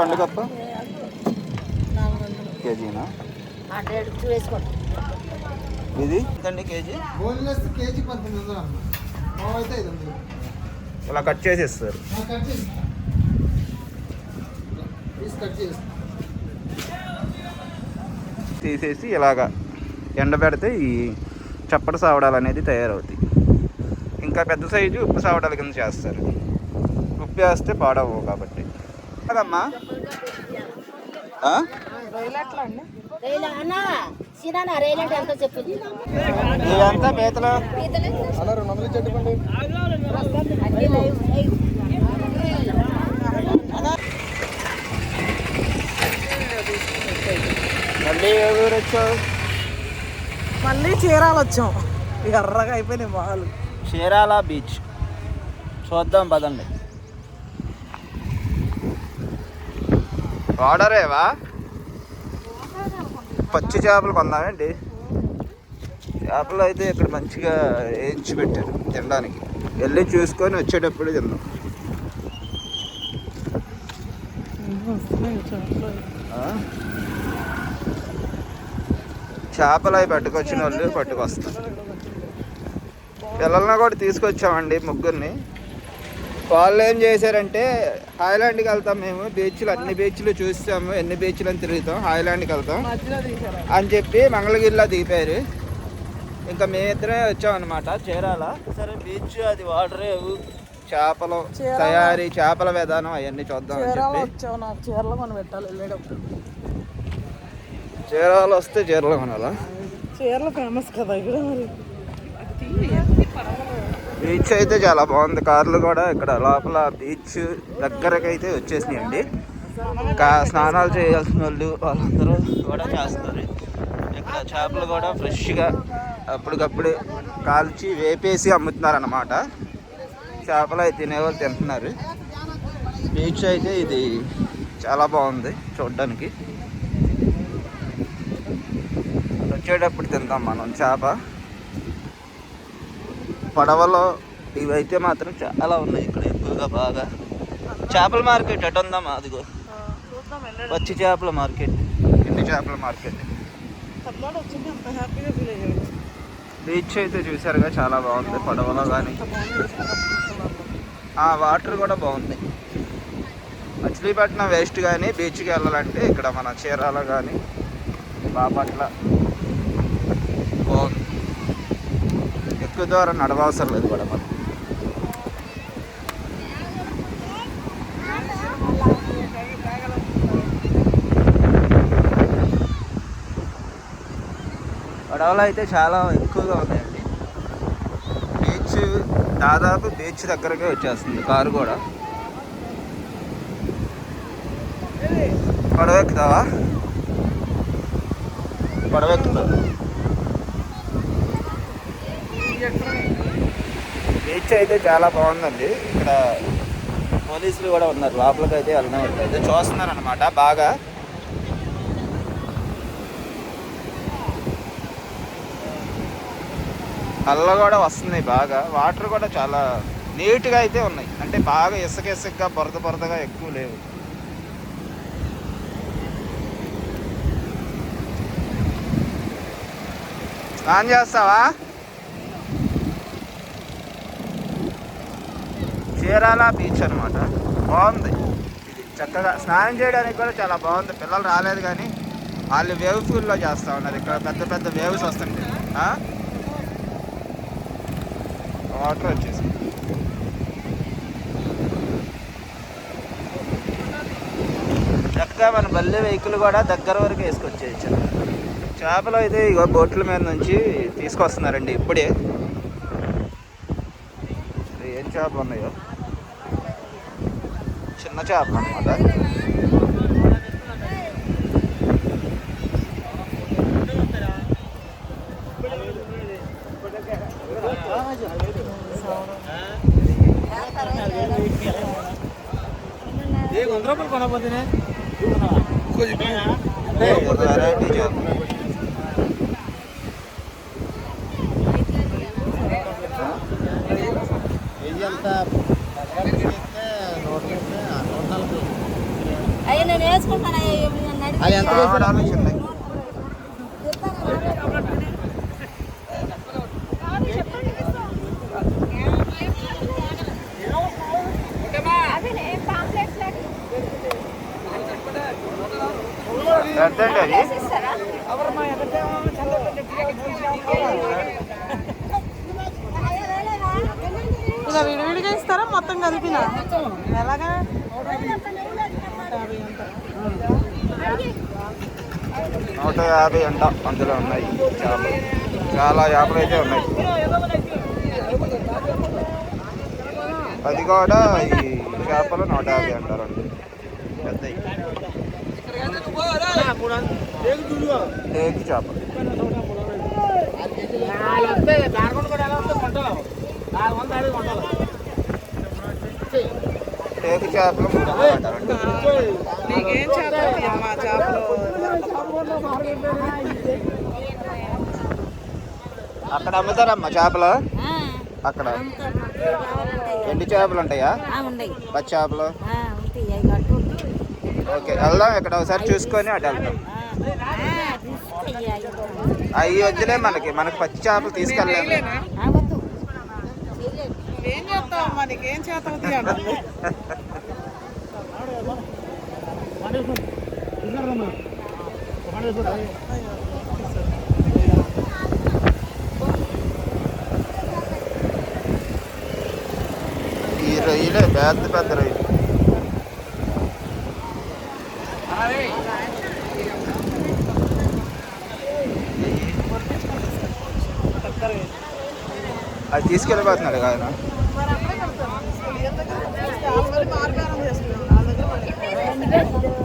పండుగప్ప? కేజీనా? ఇది? ఎంతండి కేజీ? బోన్లెస్ కేజీ పంతొమ్మిది వందలు అమ్మ. మావ అయితే ఐదు వందలు. ఇలా కట్ చేసేస్తారు. కట్ చేసి పీస్ కట్ చేసి తీసేసి ఇలాగా ఎండబెడితే ఈ చప్పటి సావడాలు అనేది తయారవుతాయి. ఇంకా పెద్ద సైజు ఉప్పు సావడాల కింద చేస్తారు. ఉప్పు వేస్తే పాడవు కాబట్టి. కదమ్మా? ఇదంతా పీతలు. మళ్ళీ ఏ ఊరు వచ్చావు మళ్ళీ చీరాలు వచ్చాం. ఎర్రగా అయిపోయినాయి మొహాలు చీరాల బీచ్. చూద్దాం పదండి. ఆర్డరేవా పచ్చి చేపలు కొందామండి. చేపలు అయితే ఇక్కడ మంచిగా వేయించి పెట్టారు తినడానికి. వెళ్ళి చూసుకొని వచ్చేటప్పుడు తిన్నాం చేపలు అవి పట్టుకొచ్చిన వాళ్ళు పట్టుకొస్తారు. పిల్లల్ని కూడా తీసుకొచ్చామండి ముగ్గురిని. వాళ్ళు ఏం చేశారంటే హాయ్లాండ్కి వెళ్తాం మేము. బీచ్లు అన్ని బీచ్లు చూస్తాము ఎన్ని బీచ్లు అని తిరుగుతాం. హాయ్లాండ్కి వెళ్తాం. అని చెప్పి మంగళగిరిలో దిగిపోయారు. ఇంకా మేమిద్దరే వచ్చామన్నమాట చీరాల? సరే బీచ్ అది వాటర్. చేపలు. తయారీ చేపల విధానం అవన్నీ చూద్దాం అని చీరాలు పెట్టాలి వెళ్ళేటప్పుడు. చీరాలు వస్తే చీరలు కొనాలా? చీరలు ఫేమస్ కదా ఇక్కడ మరి. బీచ్ అయితే చాలా బాగుంది. కార్లు కూడా ఇక్కడ లోపల బీచ్ దగ్గరకు అయితే వచ్చేసినాయండి. ఇంకా స్నానాలు చేయాల్సిన వాళ్ళు వాళ్ళందరూ కూడా చేస్తారు. ఇక్కడ చేపలు కూడా ఫ్రెష్గా అప్పటికప్పుడు కాల్చి వేపేసి అమ్ముతున్నారు అన్నమాట చేపలు అయితే తినేవాళ్ళు తింటున్నారు. బీచ్ అయితే ఇది చాలా బాగుంది చూడడానికి. వచ్చేటప్పుడు తింటాం మనం చేప. పడవలో ఇవైతే మాత్రం చాలా ఉన్నాయి ఇక్కడ ఎక్కువగా బాగా. చేపల మార్కెట్ ఎటు ఉందమ్మా అదిగో. పచ్చి చేపల మార్కెట్. ఎండి చేపల మార్కెట్? బీచ్ అయితే చూసారుగా చాలా బాగుంది. పడవలో కానీ. ఆ వాటర్ కూడా బాగుంది. మచిలీపట్నం వేస్ట్ కానీ బీచ్కి వెళ్ళాలంటే ఇక్కడ మన చీరాల కానీ బాపట్ల బాగుంది ఎక్కువ ద్వారా నడవవసరం లేదు కూడా మనం పడవలు అయితే చాలా ఎక్కువగా ఉన్నాయండి. బీచ్ దాదాపు బీచ్ దగ్గరకే వచ్చేస్తుంది కారు కూడా. పడవ ఎక్కుతావా పడవ ఎక్కుతావా బీచ్ అయితే చాలా బాగుందండి. ఇక్కడ పోలీసులు కూడా ఉన్నారు. లోపలికి అయితే. వెళ్ళినట్టు అయితే చూస్తున్నారు అనమాట బాగా. అల్ల కూడా వస్తున్నాయి బాగా. వాటర్ కూడా చాలా నీట్గా అయితే ఉన్నాయి. అంటే బాగా ఇసుక ఇసుకగా బురద బురదగా ఎక్కువ లేవు. ఆన్ చేస్తావా? చీరాల బీచ్ అనమాట బాగుంది. ఇది చక్కగా స్నానం చేయడానికి కూడా చాలా బాగుంది. పిల్లలు రాలేదు కానీ వాళ్ళు వేవ్ పూల్లో చేస్తూ ఉన్నారు. ఇక్కడ పెద్ద పెద్ద వేవ్స్ వస్తుంటాయి. వాటర్ వచ్చేసి చక్కగా మన బల్లె వెహికల్ కూడా దగ్గర వరకు వేసుకొచ్చేయచ్చు. చేపలు అయితే ఇగో బోట్ల మీద నుంచి తీసుకొస్తున్నారండి ఇప్పుడే. ఏం చేపలు ఉన్నాయో? చిన్న చేపలు అనమాట వెరైటీ చేపలు అయినా నేను వేసుకుంటాను అది ఎంత అది ఇలా విడివిడిగా ఇస్తారా? మొత్తం కలిపిన? ఎలాగా? నూట యాభై అంట అందులో ఉన్నాయి చేపలు. చాలా చేపలు అయితే ఉన్నాయి. అది కూడా ఈ చేపలు నూట యాభై అంటారు అండి పెద్ద టేకు చేపలు. టేకు చేపలు అంటారు వందలు నీకేం చేత అమ్మా చేపలు అక్కడ అమ్ముతారమ్మా చేపలు? అక్కడ? ఎండి చేపలు ఉంటాయా? ఉన్నాయి పచ్చి చేపలు? ఓకే వెళ్దాం ఇక్కడ ఒకసారి చూసుకొని అటు వెళ్దాం. అవి వద్దులే మనకి. మనకి పచ్చి చేపలు తీసుకెళ్ళలేము. ఏం చేస్తావు అమ్మా నీకేం చేత అవుతుంది అంటుంది ఈ రొయ్యలే పెద్ద పెద్ద రొయ్యలు అది తీసుకెళ్ళిపోతున్నాడు ఆయన ఈ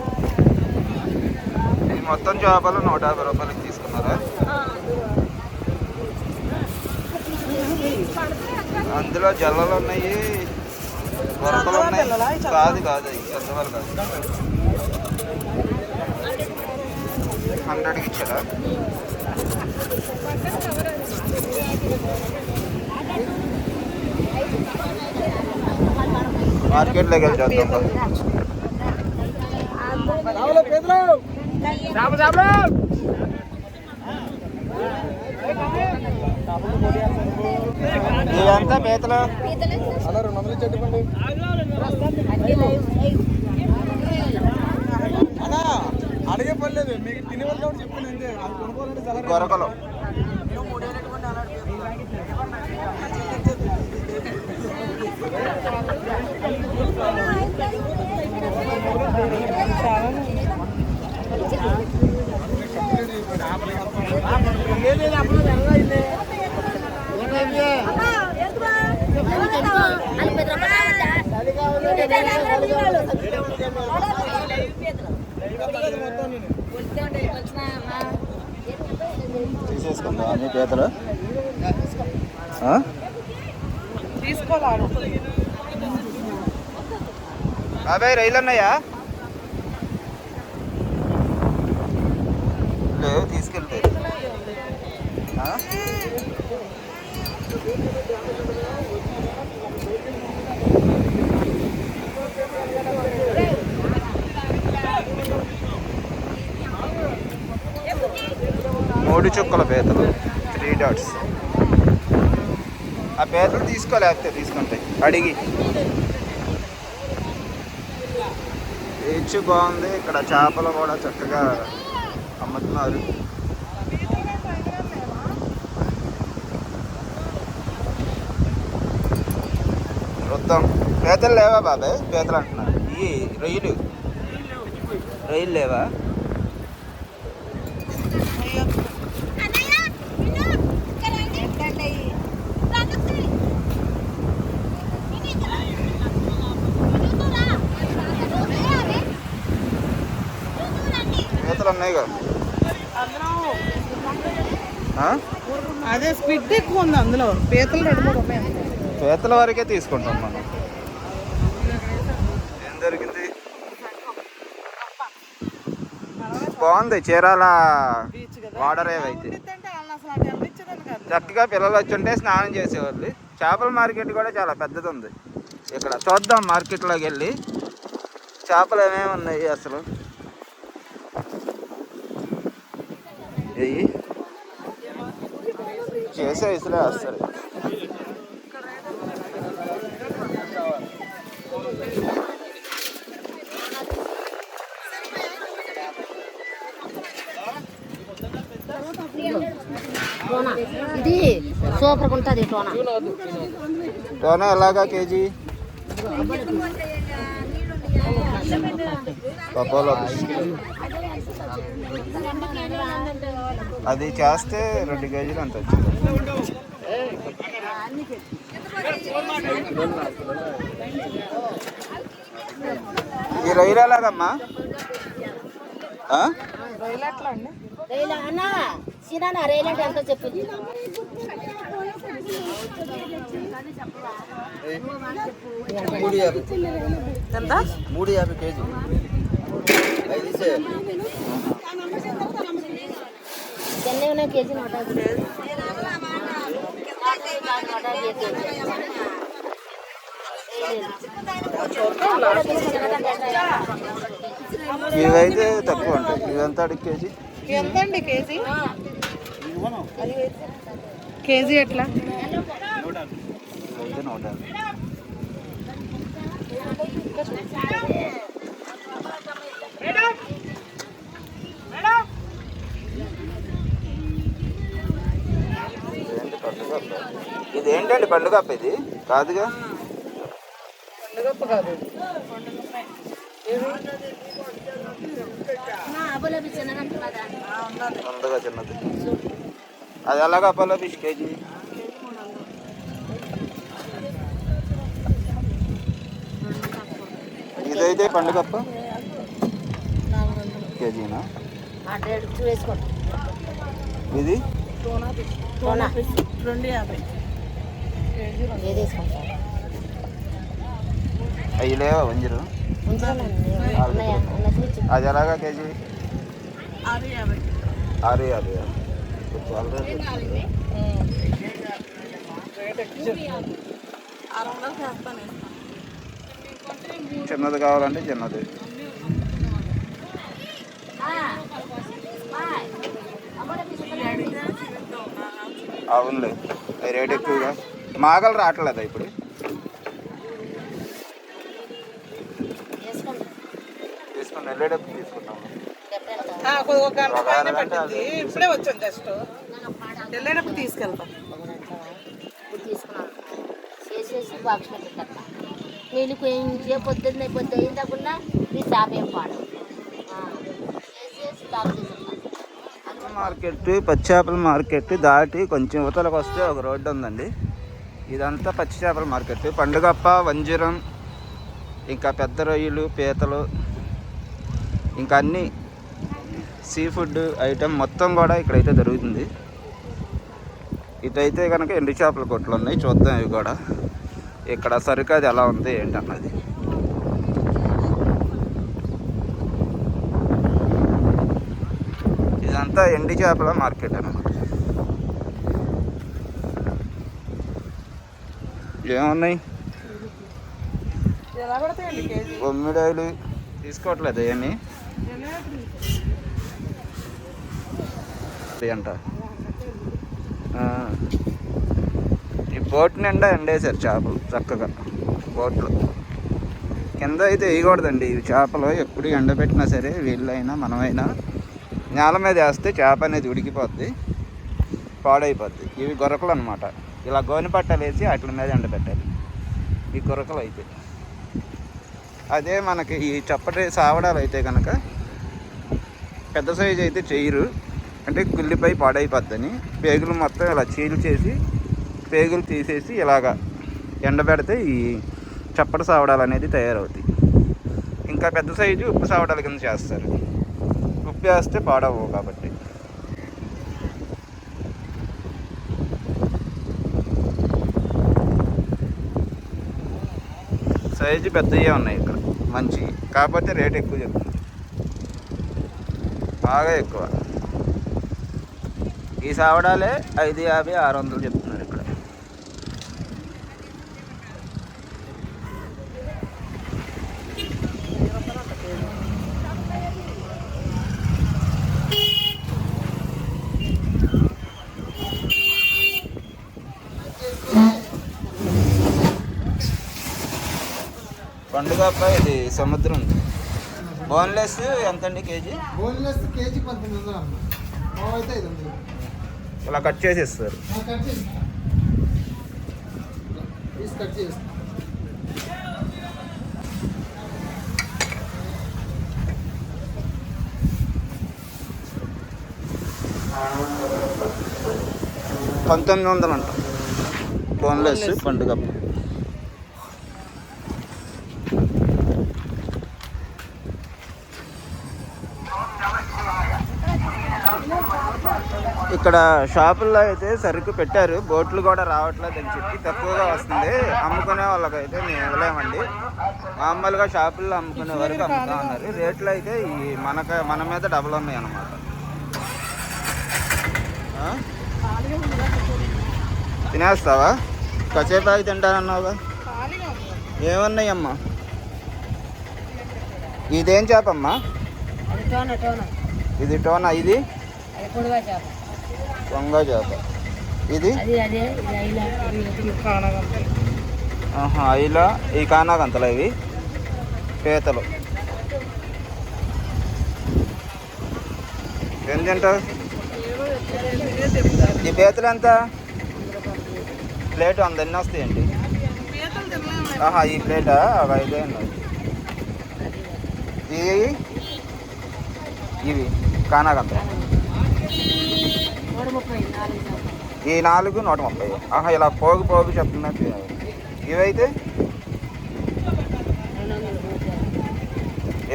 మొత్తం చేపలు నూట యాభై రూపాయలకి తీసుకున్నారా? అందులో జల్లలు ఉన్నాయి వరకలు ఉన్నాయి. కాదు కాదు అవి పెద్దవాళ్ళు కాదు. హండ్రెడ్కి ఇచ్చారా? మార్కెట్లోకి వెళ్ళి చేద్దాం. ఇదంతా పీతలు అలా రెండు వందలు చెట్టుకోండి అలా అడిగే పర్లేదు మీకు తినే వాళ్ళు కాబట్టి చెప్పాను అంతే. అది కొనుక్కోవాలంటే చాలా. గొరకలు తీసేసుకుందా అన్ని పీతలు బాబాయ్ రైలు ఉన్నాయా లేవు తీసుకెళ్తే? మూడు చుక్కల పీతలు త్రీ డాట్స్ ఆ పీతలు తీసుకోలేకపోతే తీసుకుంటాయి. అడిగి. బీచ్ బాగుంది. ఇక్కడ చేపలు కూడా చక్కగా అమ్ముతున్నారు వద్దాం పీతలు లేవా బాబాయ్? పీతలు అంటున్నారు. ఈ రొయ్యలు? రొయ్యలు లేవా? పీతలు ఉన్నాయి కదా? అదే స్పిడ్ ఎక్కువ ఉంది అందులో. పీతలు రెండు మూడు ఉన్నాయి. అందులో. పీతల వరకే తీసుకుంటాం మనం. బాగుంది. చీరాల వాడరేవ్ అయితే చక్కగా పిల్లలు వచ్చుంటే స్నానం చేసేవాళ్ళు. చేపల మార్కెట్ కూడా చాలా పెద్దది ఉంది. ఇక్కడ చూద్దాం మార్కెట్లోకి వెళ్ళి. చేపలు ఏమేమి ఉన్నాయి అసలు? చేసే ఇసులే వస్తారు సూపర్ ఉంటుంది టోనా టోనా ఎలాగా కేజీ? అది చేస్తే రెండు కేజీలు అంత వచ్చింది. ఈ రొయ్యలు ఎలాగమ్మా? రైలు అన్న సినా రైలు అంటే ఎంత చెప్పు. మూడు యాభై ఎంత మూడు యాభై కేజీ ఐదు కేజీ నూట కేజీ. ఇవైతే తక్కువ ఉంటాయి ఇవంతా అడిగి కేజీ? ఎంతండి కేజీ? కేజీ ఎట్లా? నూట? ఇది ఏంటండి పండుగ అప్ప ఇది? కాదుగా? గొప్ప కాదు చిన్నది. అది ఎలాగ అప్పలో ఫిష్ కేజీ? ఇదైతే పండుగ అప్ప కేజీనా ఇది? అవి లేవా వంజరు? అది ఎలాగా కేజీ? ఆరు యాభై. ఆరు వందలు చేస్తాను చిన్నది కావాలంటే చిన్నది. అవునులే. అవి రేట్ ఎక్కువగా. మాగలు రావట్లేదా ఇప్పుడు? తీసుకుని వెళ్ళేటప్పుడు పట్టింది. ఇప్పుడే వచ్చాను జస్ట్ వెళ్ళేటప్పుడు తీసుకెళ్తాం? ఇప్పుడు తీసుకున్నాను చేసేసి బాక్స్ పెట్టేటట్ట నీళ్ళు పొద్దున్న పొద్దు అయిన నీ మీ ఏం పాడు. మార్కెట్ పచ్చి చేపల మార్కెట్ దాటి కొంచెం యువతలకు వస్తే ఒక రోడ్డు ఉందండి. ఇదంతా పచ్చి చేపల మార్కెట్ పండుగప్ప వంజరం ఇంకా పెద్ద రొయ్యలు పీతలు ఇంకా అన్ని సీ ఫుడ్ ఐటెం మొత్తం కూడా ఇక్కడైతే దొరుకుతుంది. ఇటైతే కనుక ఎండు చేపల కొట్లు ఉన్నాయి చూద్దాం ఇవి కూడా. ఇక్కడ సరుకు అది ఎలా ఉంది ఏంటన్నది. ఇదంతా ఎండి చేపల మార్కెట్ అన్నమాట. ఏమున్నాయి? బొమ్మిడాయలు తీసుకోవట్లేదు ఏమి? అంట. బోట్ నిండా ఎండేశారు చేపలు చక్కగా బోట్లు. కింద అయితే వేయకూడదండి ఇవి చేపలు ఎప్పుడు ఎండబెట్టినా సరే వీళ్ళైనా మనమైనా నేల మీద వేస్తే చేప అనేది ఉడికిపోద్ది పాడైపోద్ది. ఇవి గొరకలు అనమాట ఇలా గోని పట్టాలు వేసి వాటి మీద ఎండబెట్టాలి. ఈ గొరకలు అయితే. అదే మనకి ఈ చప్పటి సావడాలు అయితే కనుక పెద్ద సైజు అయితే చేయరు. అంటే గుల్లిపై పాడైపోద్దని. పేగులు మొత్తం ఇలా చీలు చేసి పేగులు తీసేసి ఇలాగా ఎండబెడితే ఈ చప్పటి సావడాలు అనేది తయారవుతాయి. ఇంకా పెద్ద సైజు ఉప్పు సావడాల కింద చేస్తారు. ఉప్పు వేస్తే పాడవు కాబట్టి. సైజు పెద్దవి ఉన్నాయి ఇక్కడ. మంచి. కాకపోతే రేట్ ఎక్కువ చెప్తుంది. బాగా ఎక్కువ. ఈ సావడాలే ఐదు యాభై ఆరు వందలు చెప్తుంది ఇక్కడ పండుగ ఇది సముద్రం బోన్లెస్ ఎంతండి కేజీ? బోన్లెస్ కేజీ పంతొమ్మిది వందలు అమ్మ. మావు అయితే ఐదు వందలు. ఇలా కట్ చేసి ఇస్తారు ఆ, కట్ చేసి పీస్ కట్ చేసి పంతొమ్మిది వందలు అంట. బోన్లెస్ పండుగ ఇక్కడ షాపుల్లో అయితే సరుకు పెట్టారు. బోట్లు కూడా రావట్లేదు అని చెప్పి తక్కువగా వస్తుంది. అమ్ముకునే వాళ్ళకైతే మేము ఇవ్వలేమండి. మామూలుగా షాపుల్లో అమ్ముకునే వరకు అమ్ముతా ఉన్నారు. రేట్లు అయితే ఈ మనక మన మీద డబుల్ ఉన్నాయి అన్నమాట? తినేస్తావా? కాసేపు ఆగి తింటానన్నావుగా. ఏమన్నాయమ్మా? ఇదేం చేపమ్మా? ఇది టోనా ఇది? దొంగ చేప ఇది? ఇలా ఈ కానాగంతలు ఇవి? పీతలు. ఏం తింటావు ఈ పీతలు ఎంత ప్లేట్ వంద ఎన్ని వస్తాయండి? ఆహా ఈ ప్లేటా? అవి ఐదే ఇవి ఇవి? కానాగంతలు నూట ముప్పై నాలుగు చేప ఈ నాలుగు నూట ముప్పై. ఆహా ఇలా పోగు పోగు చెప్తున్నట్టు ఇవైతే?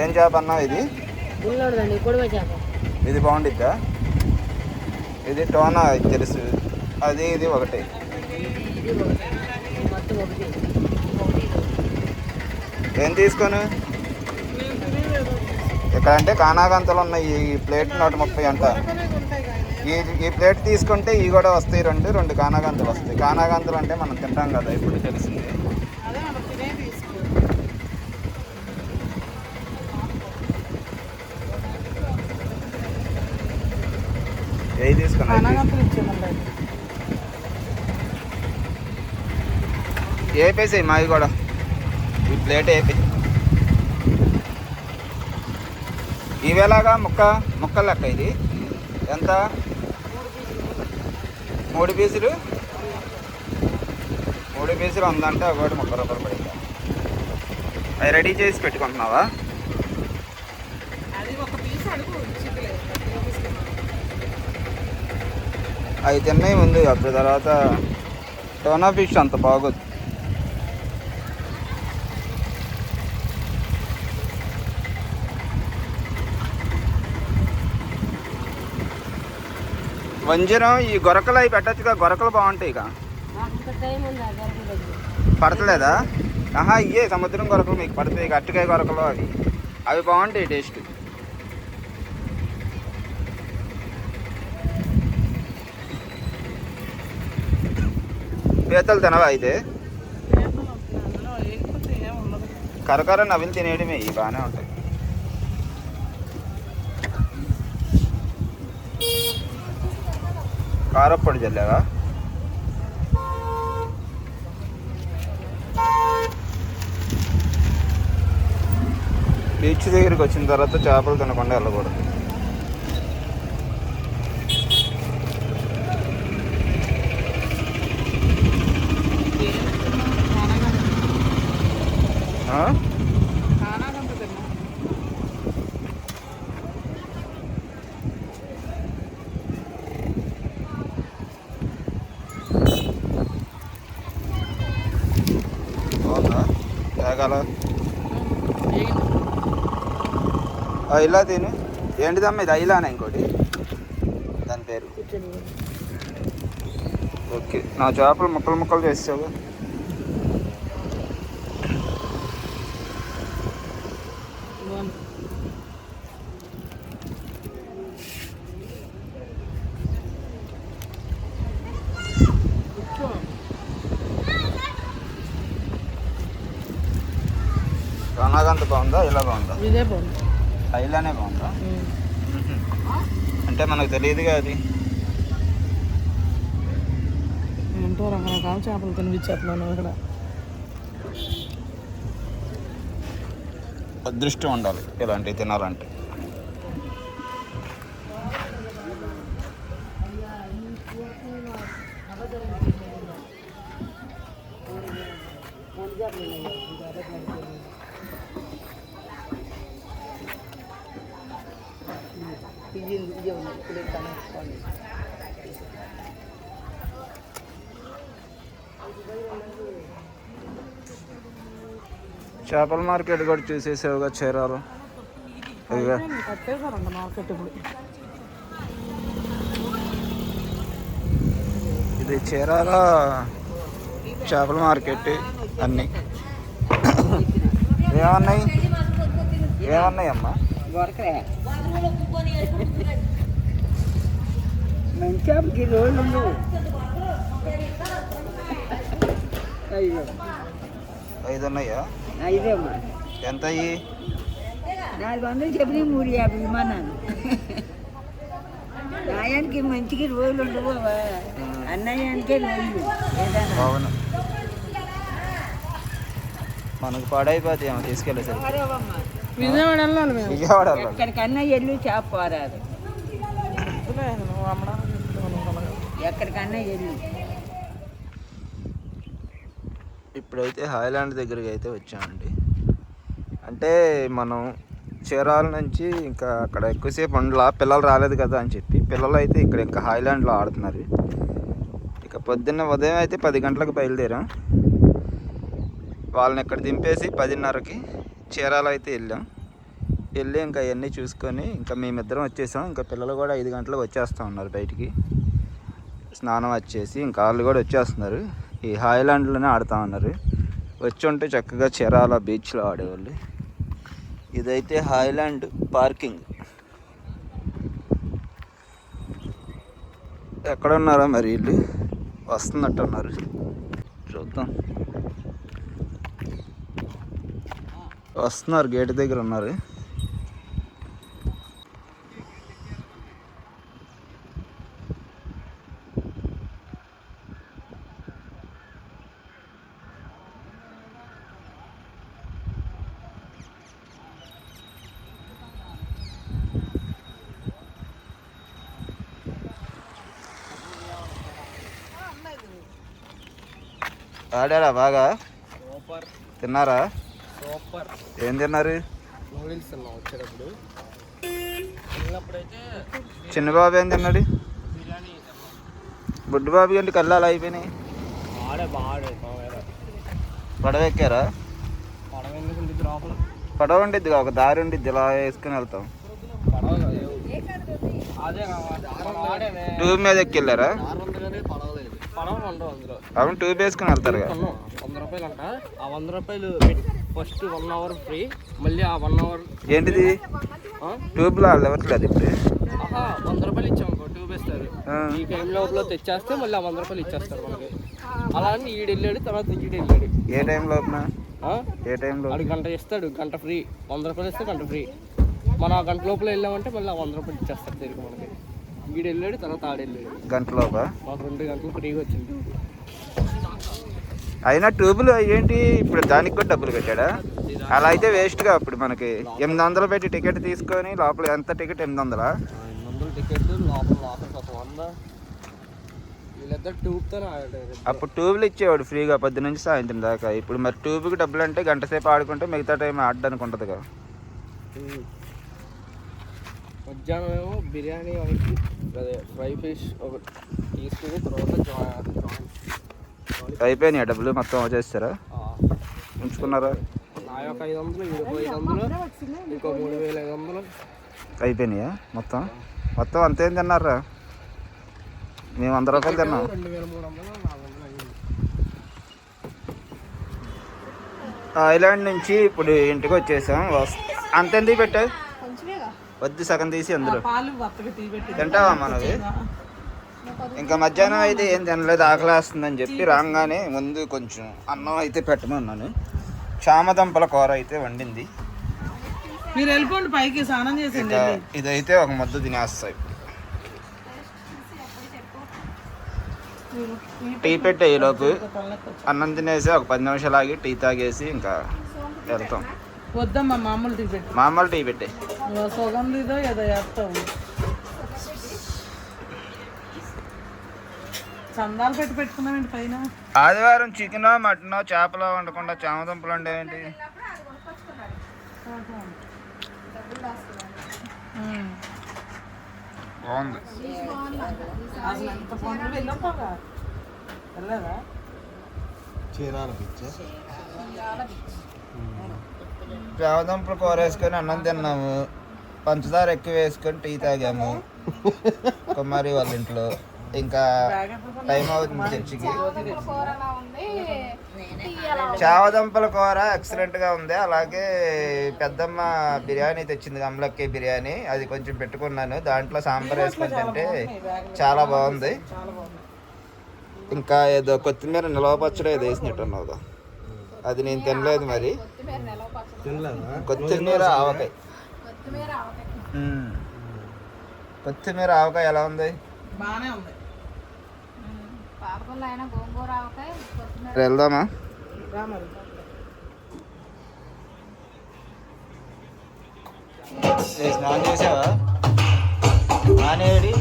ఏం చేప అన్నా ఇది? ఇది బాగుండిద్దా? ఇది టోనా తెలుసు. అది ఇది ఒకటి. ఏం తీసుకోను? ఇక్కడ అంటే కానాగంతలు ఉన్నాయి ఈ ప్లేట్ నూట ముప్పై అంట. ఈ ఈ ప్లేట్ తీసుకుంటే ఇవి కూడా వస్తాయి రెండు రెండు కానాగంతలు వస్తాయి. కానాగంతలు అంటే మనం తింటాం కదా ఇప్పుడు తెలిసింది. ఏవి వేపేసాయి మావి కూడా. ఈ ప్లేట్ వేపి ఇవేలాగా ముక్క ముక్కలు లెక్క ఇది. ఎంత? మూడు పీసులు? మూడు పీసులు ఉందంటే ఒకటి ముప్పై రూపాయలు పడింది. అవి రెడీ చేసి పెట్టుకుంటున్నావా? అవి తిన్నాయి ముందు అప్పుడు తర్వాత టోనా ఫిష్ అంత బాగోదు వంజరం ఈ గొరకలు అవి పెట్టచ్చుగా గొరకలు బాగుంటాయి ఇక. పడతలేదా? ఆహా ఇయ్యే సముద్రం గొరకలు మీకు పడతాయి ఇక అట్టుకాయ గొరకలు అవి. అవి బాగుంటాయి టేస్ట్. పీతలు తినవా అయితే? కరకర నవిలు తినేయడమే ఇవి బాగానే ఉంటాయి. కారప్పొడి చల్లారా బీచ్ దగ్గరికి వచ్చిన తర్వాత చేపలు తినకుండా వెళ్ళకూడదు Huh? కానగంత తిన్నాం బాగుందా తేగాల ఇలా తిను. ఏంటిదమ్మా ఇది? ఐలానా ఇంకోటి. దాని పేరు. ఓకే. నా చేపలు ముక్కలు ముక్కలు చేసావు బాగుంది కనాగంత బాగుందా ఇలా బాగుందా ఇదే బాగుంది ఐలానే బాగుందా అంటే మనకు తెలియదుగా అది. ఏంటో రకరకాల చేపలు తినిపించేస్తున్నాను ఇక్కడ. అదృష్టం ఉండాలి ఇలాంటివి తినాలంటే. చేపల మార్కెట్ కూడా చూసేసావుగా చీరాలు. ఇప్పుడు ఇది చీరాల చేపల మార్కెట్ అన్నీ. ఏమన్నాయి? ఏమన్నాయి అమ్మా మంచి రోజులు ఐదు ఉన్నాయా ఐదేమ్మా ఎంత అయ్యి నాలుగు వందలు చెప్పిన మూడు యాభై ఇమ్మన్నాను నాయానికి మంచికి రోజులు ఉండవు అన్నయ్యానికే రోజులు ఏదన్నా అవును. మనకు పాడైపోతాయి ఏమో తీసుకెళ్ళేసరికి. విజయవాడ వెళ్ళాలి మేము. విజయవాడ వెళ్ళాలి. ఎక్కడికి అన్నయ్య ఎల్లు చేప పోరాదు. ఎక్కడికన్నా ఎల్లు. ఇప్పుడైతే హాయ్లాండ్ దగ్గరికి అయితే వచ్చామండి. అంటే మనం చీరాల నుంచి ఇంకా అక్కడ ఎక్కువసేపు ఉండలా? పిల్లలు రాలేదు కదా అని చెప్పి పిల్లలు అయితే ఇక్కడ ఇంకా హాయ్లాండ్లో ఆడుతున్నారు. ఇక పొద్దున్న ఉదయం అయితే పది గంటలకు బయలుదేరాం. వాళ్ళని ఇక్కడ దింపేసి పదిన్నరకి చీరాలు అయితే వెళ్ళాం. వెళ్ళి ఇంకా అవన్నీ చూసుకొని ఇంకా మేమిద్దరం వచ్చేసాం. ఇంకా పిల్లలు కూడా ఐదు గంటలకు వచ్చేస్తా ఉన్నారు బయటికి. స్నానం వచ్చేసి ఇంకా వాళ్ళు కూడా వచ్చేస్తున్నారు. ఈ హాయ్లాండ్లోనే ఆడుతూ ఉన్నారు. వచ్చి ఉంటే చక్కగా చీరాల బీచ్లో ఆడేవాళ్ళు. ఇదైతే హాయ్లాండ్ పార్కింగ్. ఎక్కడ ఉన్నారో మరి వీళ్ళు? వస్తున్నట్టున్నారు. చూద్దాం. వస్తున్నారు గేట్ దగ్గర ఉన్నారు. ఆడారా బాగా? సూపర్. తిన్నారా? సూపర్. ఏం తిన్నారు? నూడిల్స్ తిన్నాం వచ్చేటప్పుడు. చిన్నబాబు ఏం తిన్నాడు? బుడ్డు బాబు గంటి కళ్ళాలు అయిపోయినాయి పడవ ఎక్కారా? పడవ ఉండిద్ది ఒక దారి ఉండిద్ది ఇలా వేసుకుని వెళ్తాం. ట్యూబ్ మీద ఎక్కెళ్ళారా ఆరు అవును ట్యూబ్ వేసుకుని వెళ్తారుగా కొన్నాం వంద రూపాయలు అంట ఆ వంద రూపాయలు ఫస్ట్ వన్ అవర్ ఫ్రీ మళ్ళీ ఆ వన్ అవర్ ఏంటిది? ట్యూబ్లో వాళ్ళు ఇవ్వట్లేదు ఇప్పుడు. వంద రూపాయలు ఇచ్చాం అనుకో ట్యూబ్ వేస్తారు. ఈ టైం లోపల తెచ్చేస్తే మళ్ళీ ఆ వంద రూపాయలు ఇచ్చేస్తారు మనకి. అలా అని ఈడు వెళ్ళాడు తర్వాత ఈడు వెళ్ళాడు. ఏ టైం లోపున ఆ? ఏ టైంలో వాడు గంట ఇస్తాడు గంట ఫ్రీ వంద రూపాయలు ఇస్తే గంట ఫ్రీ మనం ఆ గంట లోపల వెళ్ళామంటే మళ్ళీ ఆ వంద రూపాయలు ఇచ్చేస్తారు తిరిగి మనకి. ఈడు వెళ్ళాడు తర్వాత ఆడు వెళ్ళాడు. గంట లోపా మాకు రెండు గంటలు ఫ్రీగా వచ్చింది. అయినా ట్యూబ్లు ఏంటి ఇప్పుడు దానికి కూడా డబ్బులు పెట్టాడా? అలా అయితే వేస్ట్గా ఇప్పుడు మనకి. ఎనిమిది వందలు పెట్టి టికెట్ తీసుకొని లోపల ఎంత టికెట్? ఎనిమిది వందలా? అప్పుడు ట్యూబ్లు ఇచ్చేవాడు ఫ్రీగా పొద్దు నుంచి సాయంత్రం దాకా. ఇప్పుడు మరి ట్యూబ్కి డబ్బులు అంటే గంట సేపు ఆడుకుంటే మిగతా టైం ఆడడానికి ఉంటుందిగా మధ్యాహ్నం ఏమో బిర్యానీ ఒకటి అదే ఫ్రై ఫిష్ ఒకటి తీసుకుని తర్వాత జాయిన్ అయిపోయినాయి డబ్బులు మొత్తం వచ్చేస్తారా ఉంచుకున్నారా? అయిపోయినాయా మొత్తం? మొత్తం అంతేం తిన్నారా? మేము వంద రూపాయలు తిన్నాం. ఐలాండ్ నుంచి ఇప్పుడు ఇంటికి వచ్చేసాం. వస్- అంత ఎందుకు పెట్టావు వద్దు సగం తీసి అందులో. పెట్టి తింటావా మనవి? ఇంకా మధ్యాహ్నం అయితే ఏం తినలేదు ఆకలేస్తుందని చెప్పి రాగానే ముందు కొంచెం అన్నం అయితే పెట్టమన్నాను. చామదంపల కూర అయితే వండింది. మీరు వెళ్ళిపోండి పైకి స్నానం ఇంకా ఇదైతే ఒక ముద్ద తినేస్తాయి టీ పెట్టే ఈలోపు అన్నం తినేసి ఒక పది నిమిషాలు ఆగి టీ తాగేసి ఇంకా వెళ్తాం. వద్దమ్మా మామూలు టీ పెట్టు. మామూలు టీ పెట్టే. సుగంధిదో ఏదో వేస్తావు చందాలు పెట్టి పెట్టుకున్నామండి పైన? ఆదివారం చికెన్ మటన్ చేపలు వండకుండా చామదుంపలు ఉండేవేంటి బాగుంది. వెళ్ళదా చామదుంపలు కూర వేసుకొని అన్నం తిన్నాము. పంచదార ఎక్కువ వేసుకొని టీ తాగాము. కుమారి వాళ్ళ ఇంట్లో. ఇంకా టైం అవుతుంది చర్చికి చావదంపల కూర ఎక్సలెంట్గా ఉంది. అలాగే పెద్దమ్మ బిర్యానీ తెచ్చింది అమలక్కి బిర్యానీ. అది కొంచెం పెట్టుకున్నాను. దాంట్లో సాంబార్ వేసుకొని తింటే చాలా బాగుంది. ఇంకా ఏదో కొత్తిమీర నిలవ పచ్చడి ఏదో వేసినట్టు ఉన్నావు అది నేను తినలేదు మరి. కొత్తిమీర ఆవకాయ. కొత్తిమీర ఆవకాయ. ఎలా ఉంది? బాగానే ఉంది. వెళ్దామా? స్నానం చేసావా? నానేడి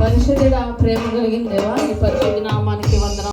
మనుషుడిగా ప్రేమ కలిగిందేవా ఈ పరిచయం